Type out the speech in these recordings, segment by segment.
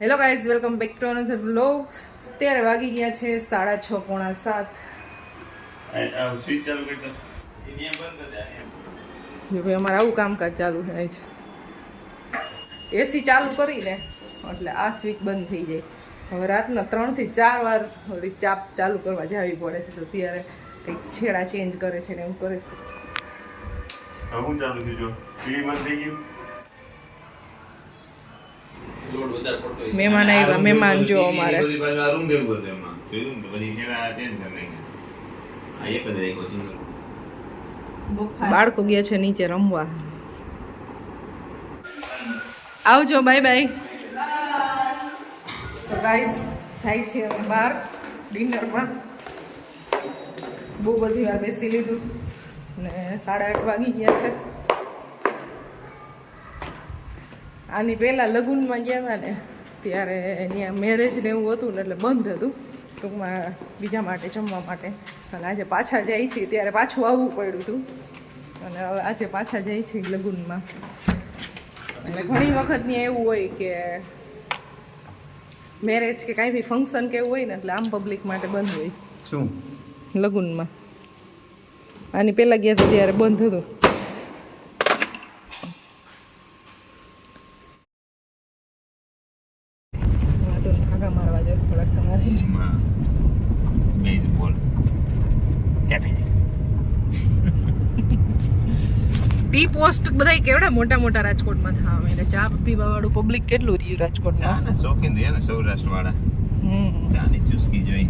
Hello guys welcome back to another vlog અત્યારે વાગી ગયા છે સાડા છ પોણા સાત. જો ભાઈ અમારે આવું કામકાજ ચાલુ થાય છે. એસી ચાલુ કરીને એટલે આ સ્વિચ બંધ થઈ જાય. હવે રાતના ત્રણથી ચાર વાર ઓલી ચાપ ચાલુ કરવા જવી પડે છે. તો ત્યારે કંઈક છેડા ચેન્જ કરે છે ને એવું કરે છે. ચાલુ થઈ ગયું? લોડ વધારે પડતો હોય મહેમાન આવ્યા મહેમાન જો અમારે. બધી બાજુ આ room ભેગું હતું એમાં. જોયું ને? તો પછી છેડા change કરી નાખ્યા. આ એક જ રાખ્યો સુંદર બાળકો ગયા છે નીચે રમવા. આવજો બાય બાય તો ગાઈસ જાય છે અમે બહાર ડિનરમાં બહુ બધી વાર બેસી લીધું. ને સાડા આઠ વાગી ગયા છે. આની પહેલાં લગ્નમાં ગયા હતા ને ત્યારે અહીંયા મેરેજ ને એવું હતું ને એટલે બંધ હતું. ટૂંકમાં બીજા માટે જમવા માટે. અને આજે પાછા જાય છે ત્યારે પાછું આવવું પડ્યું હતું. અને હવે આજે પાછા જાય છે લગ્નમાં. એટલે ઘણી વખત ત્યાં એવું હોય કે મેરેજ કે કાંઈ બી ફંક્શન કે એવું હોય ને એટલે આમ પબ્લિક માટે બંધ હોય. શું? લગ્નમાં. આની પહેલાં ગયા હતા ત્યારે બંધ હતું વાંધો નહીં, આગા મારવા જાવ થોડાક તમારે એમાં baseball. Cafe. ટી પોસ્ટ બધાય કેવડા મોટા મોટા રાજકોટમાં થવા માંડ્યા. ચા પીવા વાળું પબ્લિક કેટલું રહ્યું રાજકોટમાં? ચાના શોખીન રહે ને સૌરાષ્ટ્રવાળા. હમ. ચાની ચુસ્કી જોઈ.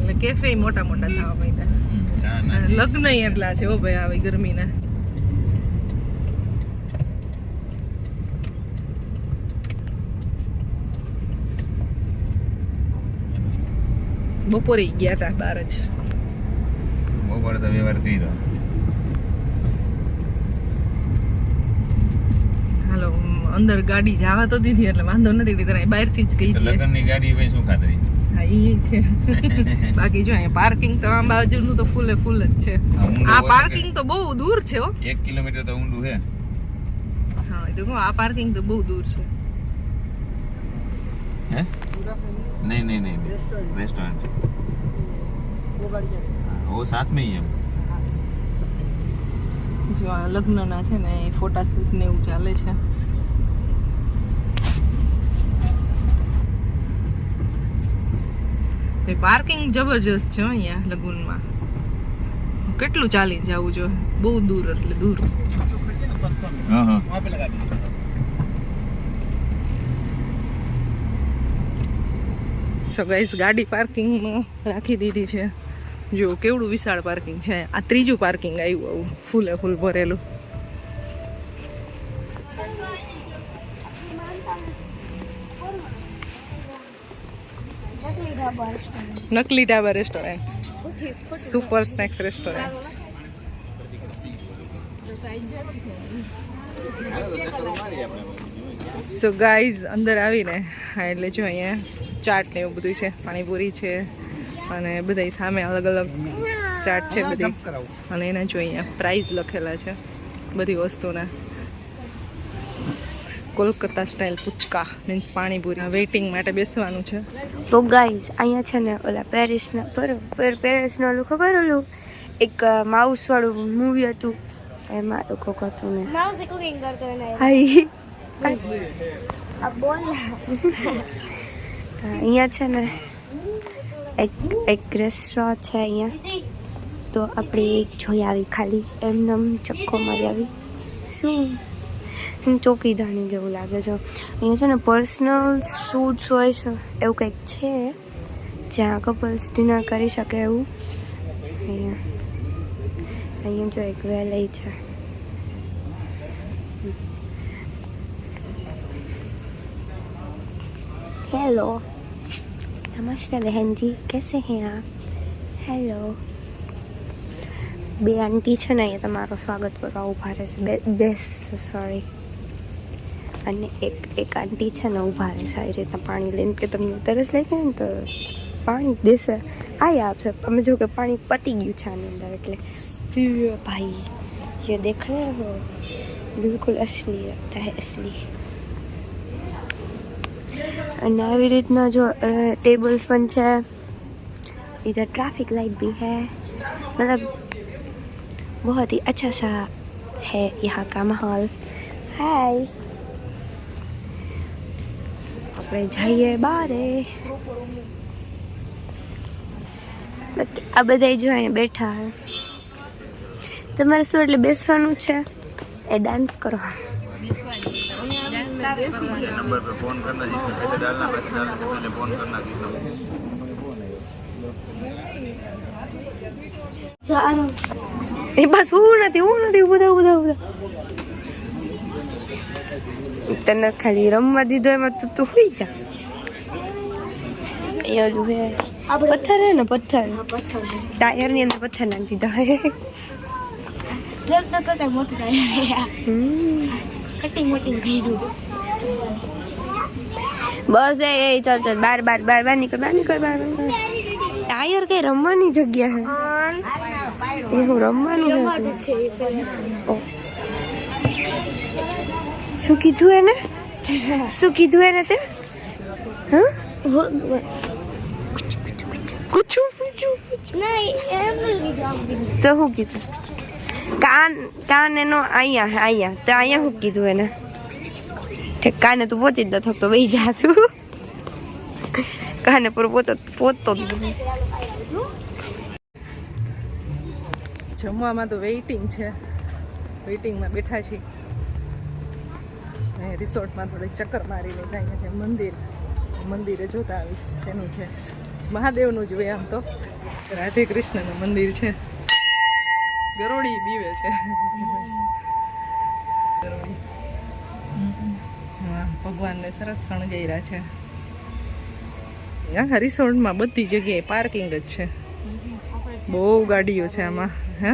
એટલે કેફે મોટા મોટા થવા માંડ્યા. લગ્ન એટલા છે ઓ ભાઈ આવી ગરમીના. બપોરે ગયા હતા બાર જ. બપોરે તો વ્યવહાર થઈ હાલો અંદર ગાડી જવા તો દીધી એટલે વાંધો નથી લીધા બહારથી જ ગઈ લગ્નની ગાડી ભાઈ શું ખાતરી? હા એ તો આ ફૂલ જ છે. આ દૂર છે નહીં નહીં એમ. જો આ લગ્નના છે ને ફોટા શૂટ ને એવું ચાલે છે. ભાઈ પાર્કિંગ જબરજસ્ત છે અહીંયા લગુનમાં. કેટલું ચાલી જવું જો બહુ દૂર એટલે દૂર. સો ગાઈસ ગાડી પાર્કિંગમાં રાખી દીધી છે. જો કેવડું વિશાળ પાર્કિંગ છે. આ ત્રીજું પાર્કિંગ આવ્યું આવું ફૂલે ફૂલ ભરેલું. નકલી dhaba restaurant super snacks restaurant so guys અંદર આવીને હા એટલે જો અહીંયા ચાટ ને એવું બધું છે પાણીપુરી છે અને બધાય સામે અલગ અલગ ચાટ છે બધી. અને એના જો અહીંયા પ્રાઇઝ લખેલા છે બધી વસ્તુના. Kolkata style puchka means panipuri. Waiting માટે બેસવાનું છે. તો ગાઈઝ અહીંયા છે ને ઓલા પેરિસના બરોબર પેરિસનું ઓલું ખબર ઓલું? એક માઉસવાળું મૂવી હતું. એમાં લોકો કોક હતું ને. માઉસ કુકિંગ કરતો એને હાઈ આ બોલ અહીંયા છે ને એક એક રેસ્ટોરન્ટ છે અહીંયા. તો આપણે એક જોઈ આવી ખાલી. એમને ચક્કો મારી આવી. શું? ચોકીદારની જેવું લાગે છે. અહીંયા છે ને પર્સનલ શૂટ્સ હોય છે, એવું કંઈક છે. જ્યાં કપલ્સ ડિનર કરી શકે એવું. અહીંયા. અહીંયા જો એક વેલઈ છે. હેલો નમસ્તે બહેનજી, કેસે હે આપ? હેલો બે આંટી છે ને અહીંયા તમારો સ્વાગત કરવા ઊભા રહેશે. બે, બેસ સોરી અને એક એક આંટી છે ને ઊભા રહેશે આવી રીતના પાણી લઈને કે તમને તરસ લાગી ને તો પાણી દેશે આઈ આપશે અમે જો કે પાણી પતી ગયું છે આની અંદર એટલે ये भाई ये देख रहे हो बिल्कुल असली लगता है असली અને આવી રીતના જો टेबल्स પણ છે इधर ट्रैफिक लाइट भी है मतलब बहुत ही अच्छा सा है यहाँ का माहौल हाय આપણે જઈએ બારે. બાકી આ બધા જો અહીંયા બેઠા તમારે શું એટલે બેસવાનું છે? એ ડાન્સ કરો. નંબર એ બસ હું નથી હું નથી બધા બધા બધા તને ખાલી રમવા દીધો એમાં તો તું હોઈ જા ઓલું હે પથ્થર હે ને પથ્થર પથ્થર ટાયરની અંદર પથ્થર નાખી દીધા હે મોટું ટાયર હમ. કટિંગ મોટિંગ કર્યું બસ એ એ ચાલ ચાલ બાર બાર બાર બાર નીકળ બાર નીકળ બાર બાર ટાયર કઈ રમવાની જગ્યા હે એ હું રમવાનું ઓકે છે. શું કીધું એને? શું કીધું એને તે. તો શું કીધું? કાન કાન એનો અહીંયા અહીંયા તો અહીંયા શું કીધું એને? ઠીક કાને તું પહોંચી જ ન તો બે જા તું. કાને પર પહોંચો પહોંચતો જમવામાં તો વેઇટિંગ છે. વેઇટિંગમાં બેઠા છીએ. રિસોર્ટમાં થોડીક ચક્કર મારીને જાય છે. મંદિર મંદિરે જોતા આવી શેનું છે? મહાદેવનું જોઈએ આમ તો. રાધે કૃષ્ણનું મંદિર છે. ગરોળી બીવે છે. હા ભગવાનને સરસ શણગાર્યા છે. હા રિસોર્ટમાં બધી જગ્યાએ પાર્કિંગ જ છે. બહુ ગાડીઓ છે આમાં હે?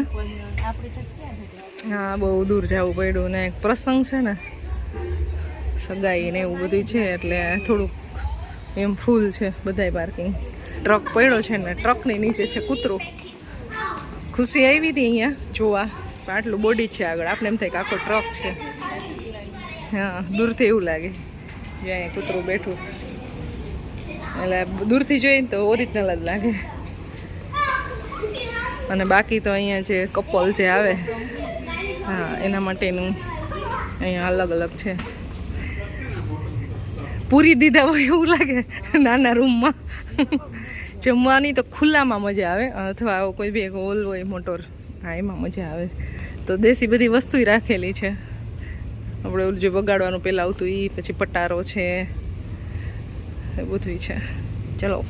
હા બહુ દૂર જવું પડ્યું ને એક પ્રસંગ છે ને. સગાઈ ને એવું બધું છે એટલે થોડુંક એમ ફૂલ છે બધાય પાર્કિંગ ટ્રક પડ્યો છે ને ટ્રકની નીચે છે કૂતરો. ખુશી આવી હતી અહીંયા, જોવા. આટલું બોડી છે આગળ. આપણે એમ થાય કે આખો ટ્રક છે. હા, દૂરથી એવું લાગે. જ્યાં અહીંયા કૂતરું બેઠું. એટલે દૂરથી જોઈએ ને તો ઓરિજિનલ જ લાગે. અને બાકી તો અહીંયા જે કપલ જે આવે, હા, એના માટેનું અહીંયા અલગ અલગ છે. પૂરી દીધા હોય એવું લાગે નાના રૂમમાં. જમવાની તો ખુલ્લામાં મજા આવે, અથવા કોઈ બી એક હોલ હોય, મોટોર, હા, એમાં મજા આવે. તો દેશી બધી વસ્તુ રાખેલી છે. આપણે ઓલું જે બગાડવાનું પહેલાં આવતું એ પછી પટારો છે, એ બધું છે. ચલો.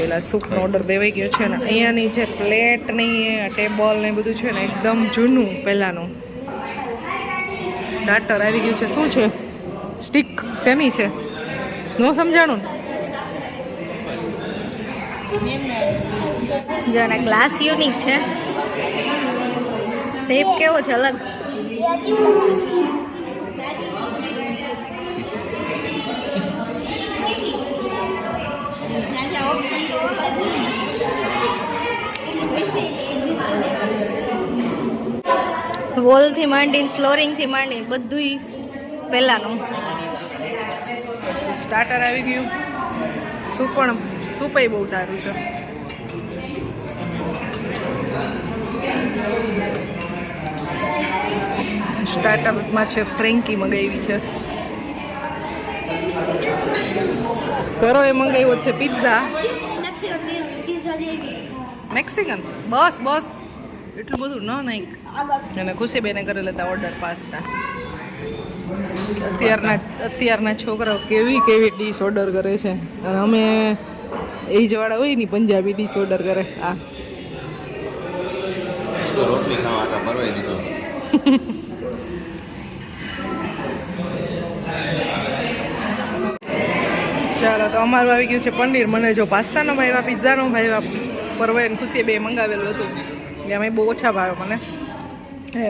પેલા સૂપનો ઓર્ડર દેવાઈ ગયો છે ને અહીંયાની જે પ્લેટની ટેબલ ને બધું છે ને એકદમ જૂનું પહેલાંનું. સ્ટાર્ટર આવી ગયું છે. શું છે? સ્ટીક શેની છે? નો સમજાણું? જો આના ગ્લાસ યુનિક છે. શેપ કેવો છે? અલગ. વોલથી માંડીને ફ્લોરિંગથી માંડીને બધુંય પહેલાંનું. સ્ટાર્ટર આવી ગયું. સૂપ પણ સૂપય બહુ સારું છે. સ્ટાર્ટઅપમાં છે ફ્રેન્કી મગાવી છે. ઘરો એ મંગાવ્યો છે પિઝા. મેક્સિકન? બસ બસ. એટલું બધું ન નાખ અને ખુશીબેને કરેલા હતા ઓર્ડર પાસ્તા અત્યારના અત્યારના છોકરાઓ કેવી કેવી ડીશ ઓર્ડર કરે છે. અને અમે એ જ હોય ને પંજાબી ડીશ ઓર્ડર કરે. આ. રોટલી ખાવા ભરવાઈ દીધો. ચાલો તો અમારું આવી ગયું છે પનીર. મને જો પાસ્તાનો ભાઈ પિઝાનો ભાઈ પરવાઈને ખુશીએ બે મંગાવેલું હતું. અમે બહુ ઓછા ભાવે મને.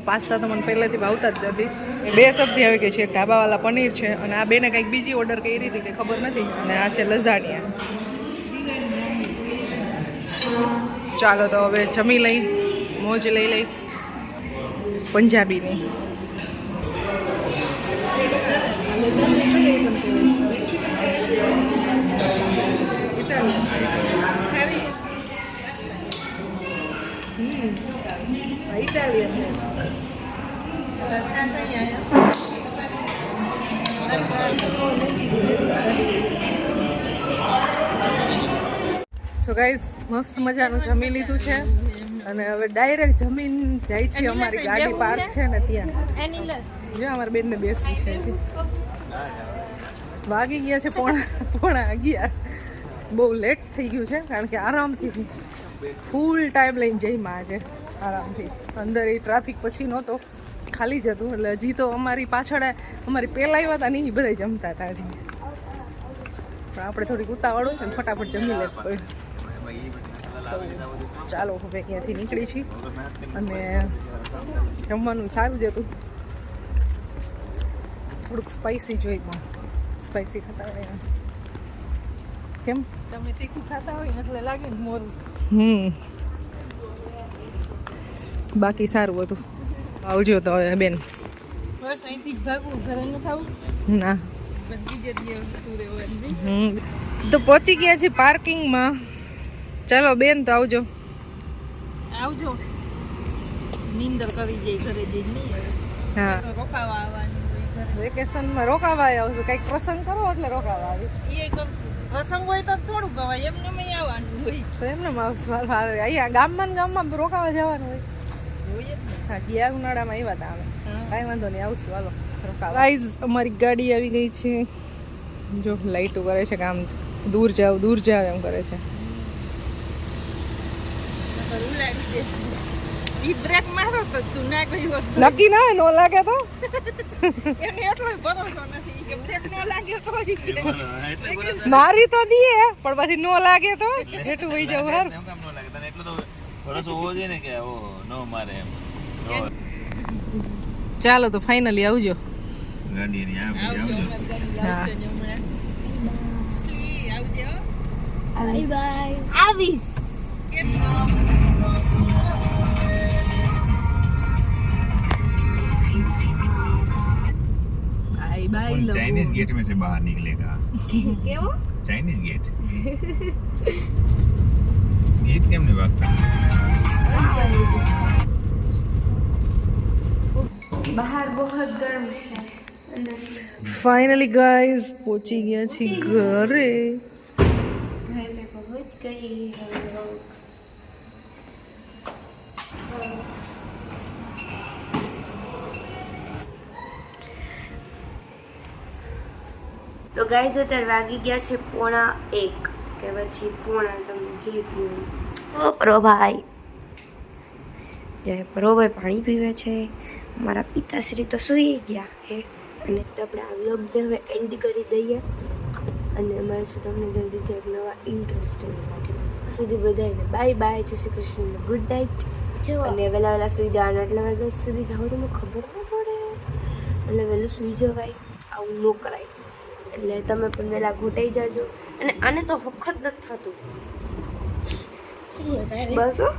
પાસ્તા તો મને પહેલેથી ભાવતા જ નથી. બે સબ્જી આવી ગઈ છે, એક ઢાબાવાળા પનીર છે અને આ બેને કંઈક બીજી ઓર્ડર કરી હતી કે ખબર નથી. અને આ છે લઝાણિયા ચાલો તો હવે જમી લઈ, મોજ લઈ લઈ. પંજાબીની. ઇટાલિયન સો ગાઈસ મસ્ત મજાનું જમી લીધું છે. અને હવે ડાયરેક્ટ જમીન જાય છે અમારી ગાડી પાર્ક છે ને ત્યાં. જો અમારા બેનને બેસવું છે હજી. વાગી ગયા છે પોણા પોણા અગિયાર. બહુ લેટ થઈ ગયું છે કારણ કે આરામથી ફૂલ ટાઈમ લઈને જઈમાં આજે. આરામથી. અંદર એ ટ્રાફિક પછી નહોતો. ખાલી જ હતું. એટલે હજી તો અમારી પાછળ અમારી પહેલાં આવ્યા હતા નહીં બધા જમતા હતા હજી. પણ આપણે થોડીક ઉતાવળ હોય ને ફટાફટ જમી લે ચાલો હવે અહીંયાથી નીકળી છીએ. અને જમવાનું સારું જ હતું. થોડુંક સ્પાઇસી જોઈ પણ સ્પાઇસી ખાતા હોય કેમ? તમે તીખું ખાતા હોય એટલે લાગે ને મોરું. હમ. બાકી સારું હતું. આવજો તો હવે બેન. બસ અહીંથી ભાગવું ઘરે ન. થાવું ના તો પહોંચી ગયા છે પાર્કિંગમાં. ચાલો બેન તો આવજો. આવજો. નીંદર કરી ઘરે જઈ નહીં હવે. હા. રોકાવા આવવાનું વેકેશનમાં રોકાવા આવશું કંઈક પ્રસંગ કરો એટલે રોકાવા આવી. એ કરશું. પ્રસંગ હોય તો થોડું કવાય એમને આવવાનું હોય. તો એમને આવશું અહીંયા ગામમાં ગામમાં રોકાવા જવાનું હોય. હા ગયા ઉનાળામાં આવ્યા હતા અમે હા. કાંઈ વાંધો નહીં આવશું હાલો. ગાઈઝ અમારી ગાડી આવી ગઈ છે. જો લાઈટો કરે છે કામ દૂર જાવ દૂર જાવ એમ કરે છે. નક્કી ના નો લાગે તો? એને એટલો ભરોસો નથી કે બ્રેક ન લાગે તો ઈ કે મારી તો દીએ પણ પછી નો લાગે તો? જેટલું વહી જવું હારું. એમ કામ ન લાગે તને એટલો તો ભરોસો હોવો જોઈએ ને કે ઓ ન મારે એમ નો. ચાલો તો ફાઇનલી આવજો ગાડી એની આ બધી આવજો આવજો અમારી ગાડી લાવશે ને હમણાં. સી, આવજો બાય બાય આવીશ બાય બાય कौन चाइनीज गेट में से बाहर निकलेगा કેવો चाइनीज गेट ગીત કેમ ની વાત બહાર બહોત ગરમ ફાઇનલી ગાઈઝ પહોંચી ગયા છે ઘરે. તો ગાઈઝ અત્યારે વાગી ગયા છે પોણા એક. કે પછી પોણા તમે જે કહ્યું ઓ પ્રભાઈ. જય પ્રભાઈ પાણી પીવે છે મારા પિતાશ્રી તો સૂઈ ગયા હે. અને તો આપણે આ વ્લોગને હવે એન્ડ કરી દઈએ. અને અમારે શું તમને જલ્દીથી એક નવા ઇન્ટરેસ્ટિંગ સુધી બધાને બાય બાય જય શ્રી કૃષ્ણ ગુડ નાઇટ અને વહેલા વહેલા સુઈ જવાનું એટલે વાગ્યા સુધી જાઓ તો ખબર ન પડે. એટલે વહેલું સુઈ જવાય આવું ન કરાય. એટલે તમે પણ વહેલા ઘૂંટાઈ જાજો. અને આને તો વખત નથી થતું. બસ હો.